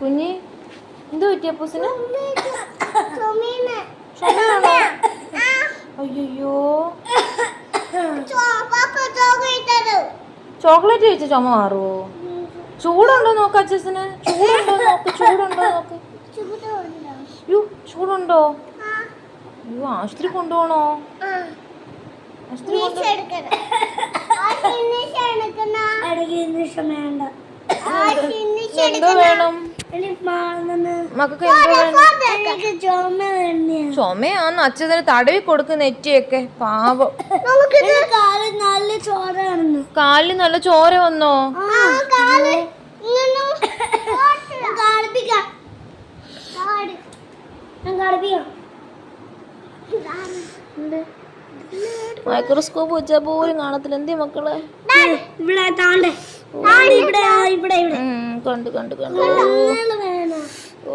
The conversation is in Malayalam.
കുഞ്ഞി എന്ത് പറ്റിയ പൂസിന്. അയ്യോ ചോക്ലേറ്റ്. കഴിച്ച ചുമ മാറുവോ ചൂടുണ്ടോ നോക്ക് അച്ഛസിന് ചൂടുണ്ടോ നോക്ക് ചൂടുണ്ടോ നോക്ക് ചൂടുണ്ടോ? അയ്യോ ചൂടുണ്ടോ അയ്യോ ആശുപത്രി കൊണ്ടുപോകണോ. ആശുപത്രി എന്തോ വേണം മക്കൾക്ക്. ചുമയാന്ന് അച്ഛന് തടവി കൊടുക്ക് നെറ്റിയൊക്കെ പാവം. കാലിൽ നല്ല ചോര വന്നോ? മൈക്രോസ്കോപ്പ് വെച്ചാ പോലും കാണത്തില്ല. എന്തേ മക്കളെ? ഇവിടെ താണ്ടേ. ഇവിടെ. കണ്ടു കണ്ടു കണ്ടു. ഓ.